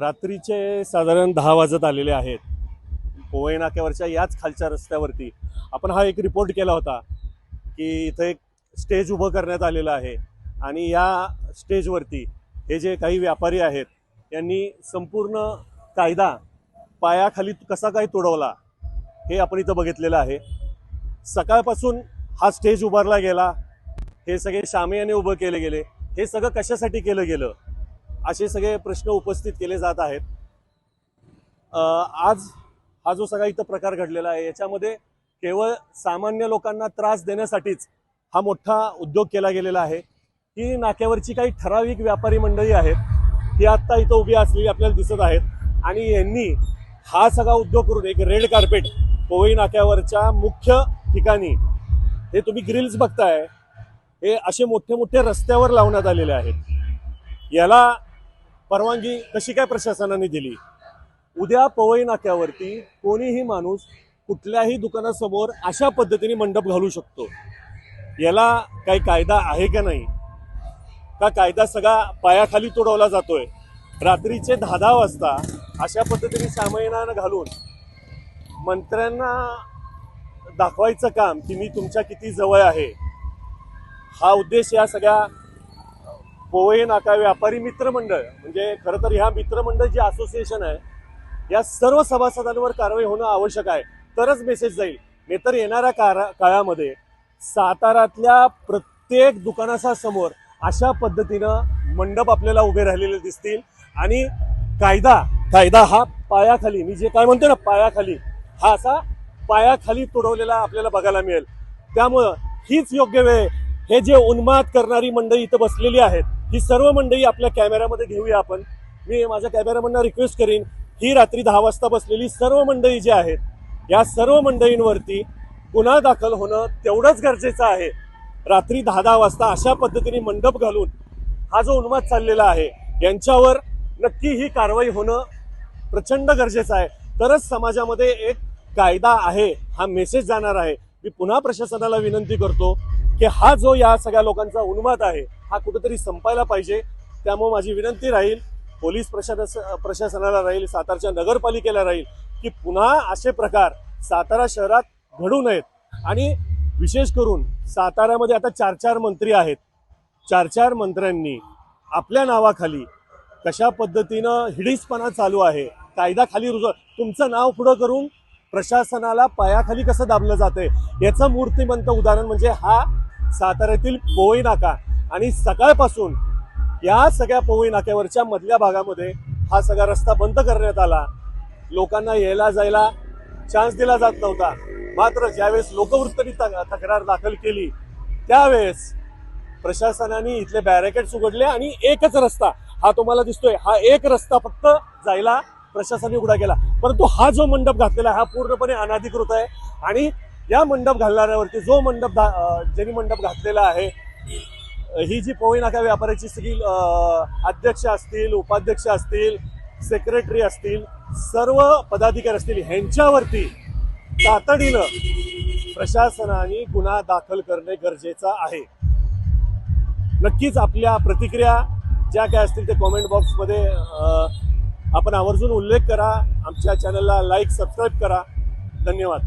रात्रीचे साधारण दहा वाजत आलेले आहेत. पोवई नाक्यावरच्या याच खालच्या रस्त्यावरती आपण हा एक रिपोर्ट केला होता की इथं एक स्टेज उभं करण्यात आलेलं आहे आणि या स्टेजवरती हे जे काही व्यापारी आहेत यांनी संपूर्ण कायदा पायाखाली कसा काय तोडवला हे आपण इथं बघितलेलं आहे. सकाळपासून हा स्टेज उभारला गेला. हे सगळे शामियाने उभं केले गेले. हे सगळं कशासाठी केलं गेलं? असे सगळे प्रश्न उपस्थित केले जात आहेत. आज हा जो सगळा इथं प्रकार घडलेला आहे याच्यामध्ये केवळ सामान्य लोकांना त्रास देण्यासाठीच हा मोठा उद्योग केला गेलेला आहे. ही नाक्यावरची काही ठराविक व्यापारी मंडळी आहेत ती आत्ता इथं उभी असलेली आपल्याला दिसत आहेत आणि यांनी हा सगळा उद्योग करून एक रेड कार्पेट पोवई नाक्यावरच्या मुख्य ठिकाणी हे तुम्ही ग्रिल्स बघताय हे असे मोठे मोठे रस्त्यावर लावण्यात आलेले आहेत. याला परवानगी कशी काय प्रशासनाने दिली? उद्या पवई नाक्यावरती कोणीही माणूस कुठल्याही दुकानासमोर अशा पद्धतीने मंडप घालू शकतो. याला काही कायदा आहे का नाही? का कायदा सगळा पायाखाली तोडवला जातोय? रात्रीचे दहा दहा वाजता अशा पद्धतीने सामयिनानं घालून मंत्र्यांना दाखवायचं काम की मी तुमच्या किती जवळ आहे हा उद्देश या सगळ्या पोवई नाका व्यापारी मित्रमंडळ म्हणजे खरं तर ह्या मित्रमंडळ जी असोसिएशन आहे या सर्व सभासदांवर कारवाई होणं आवश्यक आहे. तरच मेसेज जाईल. नाहीतर येणाऱ्या काळा काळामध्ये साताऱ्यातल्या प्रत्येक दुकानाच्या समोर अशा पद्धतीनं मंडप आपल्याला उभे राहिलेले दिसतील. आणि कायदा कायदा हा पायाखाली मी जे काय म्हणतो ना पायाखाली हा असा पायाखाली तुडवलेला आपल्याला बघायला मिळेल. त्यामुळं हीच योग्य वेळ हे जे उन्माद करणारी मंडळी इथं बसलेली आहेत ही सर्व मंडळी आपल्या कॅमेऱ्यामध्ये घेऊया आपण. मी माझ्या कॅमेरामॅनना रिक्वेस्ट करीन ही रात्री दहा वाजता बसलेली सर्व मंडळी जी आहेत या सर्व मंडळींवरती गुन्हा दाखल होणं तेवढंच गरजेचं आहे. रात्री दहा दहा वाजता अशा पद्धतीने मंडप घालून हा जो उन्माद चाललेला आहे यांच्यावर नक्की ही कारवाई होणं प्रचंड गरजेचं आहे. तरच समाजामध्ये एक कायदा आहे हा मेसेज जाणार आहे. मी पुन्हा प्रशासनाला विनंती करतो की हा जो या सगळ्या लोकांचा उन्माद आहे हा कुठेतरी संपायला पाहिजे. त्यामुळे माझी विनंती राहील पोलीस प्रशास प्रशासनाला राहील सातारच्या नगरपालिकेला राहील की पुन्हा असे प्रकार सातारा शहरात घडू नयेत. आणि विशेष करून साताऱ्यामध्ये आता चार चार मंत्री आहेत. चार चार मंत्र्यांनी आपल्या नावाखाली कशा पद्धतीनं हिडीसपणा चालू आहे कायदा खाली रुज तुमचं नाव पुढं करून प्रशासनाला पायाखाली कसं दाबलं जातंय याचं मूर्तिमंत उदाहरण म्हणजे हा साताऱ्यातील पोवई नाका आणि सकाळपासून या सगळ्या पोवई नाक्यावरच्या मधल्या भागामध्ये हा सगळा रस्ता बंद करण्यात आला. लोकांना यायला जायला चान्स दिला जात नव्हता. मात्र ज्यावेळेस लोकवृत्तनी तक्रार दाखल केली त्यावेळेस प्रशासनाने इथले बॅरिकेड्स उघडले आणि एकच रस्ता हा तुम्हाला दिसतोय. हा एक रस्ता फक्त जायला प्रशासनाने उघडा केला. परंतु हा जो मंडप घातलेला आहे हा पूर्णपणे अनाधिकृत आहे आणि या मंडप घालणाऱ्यावरती जो मंडप ज्यांनी मंडप घातलेला आहे ही जी पोवई नाका व्यापाऱ्याची सगळी अध्यक्ष असतील उपाध्यक्ष असतील सेक्रेटरी असतील सर्व पदाधिकारी असतील ह्यांच्यावरती तातडीनं प्रशासनाने गुन्हा दाखल करणे गरजेचं आहे. नक्कीच आपल्या प्रतिक्रिया ज्या काय असतील ते कॉमेंट बॉक्समध्ये आपण आवर्जून उल्लेख करा. आमच्या चॅनलला लाईक सबस्क्राईब करा. धन्यवाद.